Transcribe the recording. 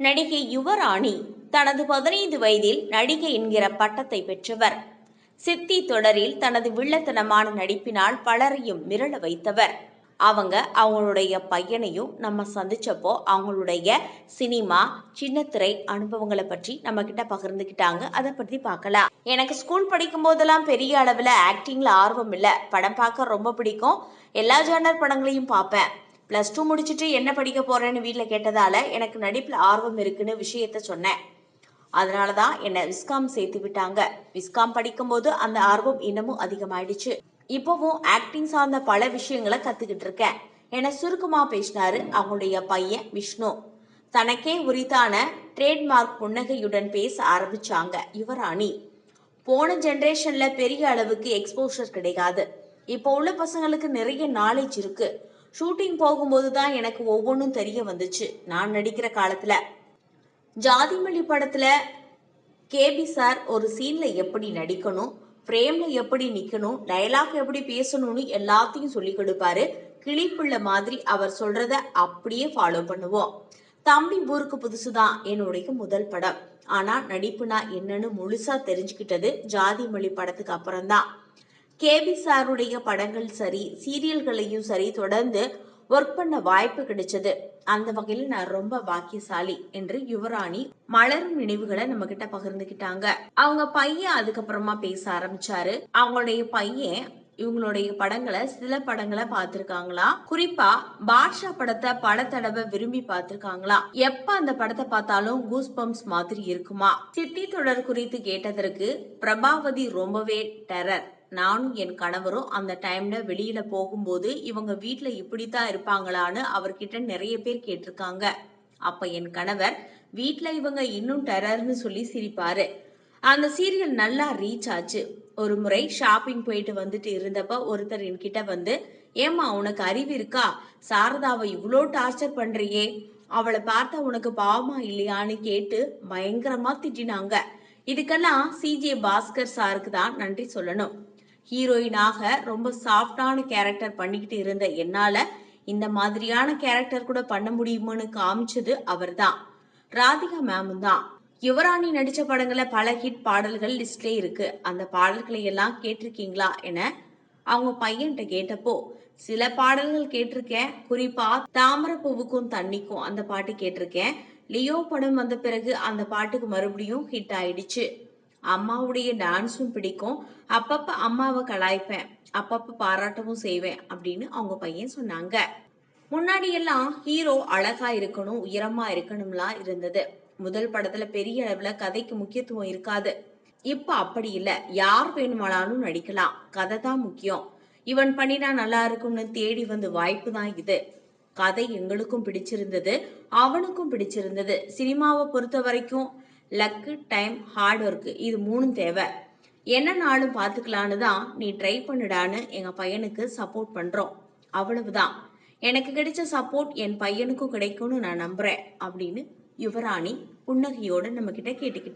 நடிகை யுவராணி தனது பதினைந்து வயதில் நடிகை என்கிற பட்டத்தை பெற்றவர். சித்தி தொடரில் தனது வில்லத்தனமான நடிப்பினால் பலரையும் மிரள வைத்தவர். அவங்க அவங்களுடைய பையனையும் நம்ம சந்திச்சப்போ அவங்களுடைய சினிமா சின்னத்திரை அனுபவங்களை பற்றி நம்ம கிட்ட பகிர்ந்துக்கிட்டாங்க அதை பற்றி பார்க்கலாம். எனக்கு ஸ்கூல் படிக்கும் போதெல்லாம் பெரிய அளவில் ஆக்டிங்கில் ஆர்வம் இல்லை. படம் பார்க்க ரொம்ப பிடிக்கும். எல்லா ஜானர் படங்களையும் பார்ப்பேன். ப்ளஸ் டூ முடிச்சுட்டு என்ன படிக்க போறேன்னு வீட்டில் கேட்டதால எனக்கு நடிப்பில் ஆர்வம் இருக்குன்னு விஷயத்த சொன்னேன். அதனால தான் என்னை விஸ்காம் சேர்த்து விட்டாங்க. விஸ்காம் படிக்கும்போது அந்த ஆர்வம் இன்னமும் அதிகமாயிடுச்சு. இப்போவும் ஆக்டிங் சார்ந்த பல விஷயங்களை கத்துக்கிட்டு இருக்கேன். என சுருக்கமாக பேசினாரு அவங்களுடைய பையன் விஷ்ணு. தனக்கே உரித்தான ட்ரேட்மார்க் புன்னகையுடன் பேச ஆரம்பிச்சாங்க யுவராணி. போன ஜென்ரேஷன்ல பெரிய அளவுக்கு எக்ஸ்போஷர் கிடைக்காது. இப்போ உள்ள பசங்களுக்கு நிறைய நாலேஜ் இருக்கு. ஷூட்டிங் போகும்போது தான் எனக்கு ஒவ்வொன்றும் தெரிய வந்துச்சு. நான் நடிக்கிற காலத்தில். ஜாதிமல்லி படத்தில் கேபி சார் ஒரு சீனில் எப்படி நடிக்கணும் ஃப்ரேமில் எப்படி நிற்கணும் டயலாக் எப்படி பேசணும்னு எல்லாத்தையும் சொல்லி கொடுப்பாரு. கிளிப்புள்ள மாதிரி அவர் சொல்றத அப்படியே ஃபாலோ பண்ணுவோம். தம்பி ஊருக்கு புதுசுதான் என்னுடைய முதல் படம். ஆனா நடிப்புனா என்னன்னு முழுசா தெரிஞ்சுக்கிட்டது ஜாதி மொழி படத்துக்கு அப்புறம்தான். கேபி சாருடைய படங்கள் சரி சீரியல்களையும் சரி தொடர்ந்து ஒர்க் பண்ண வாய்ப்பு கிடைச்சது. அந்த வகையில் நான் ரொம்ப பாக்கியசாலி என்று யுவராணி மலரும் நினைவுகளை நம்ம கிட்ட பகிர்ந்துக்கிட்டாங்க அவங்க பையன் அதுக்கப்புறமா பேச ஆரம்பிச்சாரு. அவங்களுடைய பையன் இவங்களுடைய படங்களை சில படங்களை பார்த்திருக்காங்களா? குறிப்பா பாட்ஷா படத்தை பல தடவை விரும்பி பார்த்திருக்காங்களா? எப்ப அந்த படத்தை பார்த்தாலும் கூஸ் பம்ப்ஸ் மாதிரி இருக்குமா? சித்தி தொடர் குறித்து கேட்டதற்கு பிரபாவதி ரொம்பவே டெரர் நானும் என் கணவரும் அந்த டைம்ல வெளியில போகும்போது இவங்க வீட்டுல இப்படித்தான் இருப்பாங்களான்னு அவர்கிட்ட நிறைய பேர் கேட்டிருக்காங்க. அப்ப என் கணவர் வீட்டுல இவங்க இன்னும் டெரர்னு சொல்லி சிரிப்பாரு. அந்த சீரியல் நல்லா ரீச் ஆச்சு. ஒரு முறை ஷாப்பிங் போயிட்டு வந்துட்டு இருந்தப்ப ஒருத்தர் என்கிட்ட வந்து ஏமா உனக்கு அறிவு இருக்கா? சாரதாவை இவ்வளோ டார்ச்சர் பண்றியே. அவளை பார்த்தா உனக்கு பாவமா இல்லையான்னு கேட்டு பயங்கரமா திட்டினாங்க. இதுக்கெல்லாம் சிஜே பாஸ்கர் சாருக்கு தான் நன்றி சொல்லணும். ஹீரோயினாக ரொம்ப சாஃப்டான கேரக்டர் பண்ணிக்கிட்டு இருந்த என்னால இந்த மாதிரியான கேரக்டர் கூட பண்ண முடியுமான்னு காமிச்சது அவர்தான். ராதிகா மேமும் தான். யுவராணி நடிச்ச படங்களில் பல ஹிட் பாடல்கள் லிஸ்ட்லே இருக்கு. அந்த பாடல்களை எல்லாம் கேட்டிருக்கீங்களா என அவங்க பையன்கிட்ட கேட்டப்போ சில பாடல்கள் கேட்டிருக்கேன். குறிப்பா தாமரை பூவுக்கும் தண்ணிக்கும் அந்த பாட்டு கேட்டிருக்கேன். லியோ படம் வந்த பிறகு அந்த பாட்டுக்கு மறுபடியும் ஹிட் ஆயிடுச்சு. அம்மாவுடைய டான்ஸும் பிடிக்கும். அப்பப்ப அம்மாவை கலாய்ப்பேன். அப்பப்ப பாராட்டவும் செய்வேன் அப்படின்னு அவங்க பையன் சொன்னாங்க. முன்னாடி எல்லாம் ஹீரோ அழகா இருக்கணும் உயரமா இருக்கணும்லாம் இருந்தது. முதல் படத்துல பெரிய அளவுல கதைக்கு முக்கியத்துவம் இருக்காது. இப்ப அப்படி இல்ல. யார் வேணுமானாலும் நடிக்கலாம். கதை தான் முக்கியம். இவன் பண்ணினா நல்லா இருக்கும்னு தேடி வந்த வாய்ப்பு தான் இது. கதை எங்களுக்கும் பிடிச்சிருந்தது அவனுக்கும் பிடிச்சிருந்தது. சினிமாவை பொறுத்த வரைக்கும் லக்கு டைம் ஹார்ட் ஒர்க்கு இது மூணும் தேவை. என்ன நாளும் பார்த்துக்கலான்னு தான் நீ ட்ரை பண்ணுடான்னு எங்கள் பையனுக்கு சப்போர்ட் பண்ணுறோம் அவ்வளவுதான். எனக்கு கிடைச்ச சப்போர்ட் என் பையனுக்கும் கிடைக்கும்னு நான் நம்புகிறேன் அப்படின்னு யுவராணி புன்னகையோடு நம்மக்கிட்ட கேட்டுக்கிட்டேன்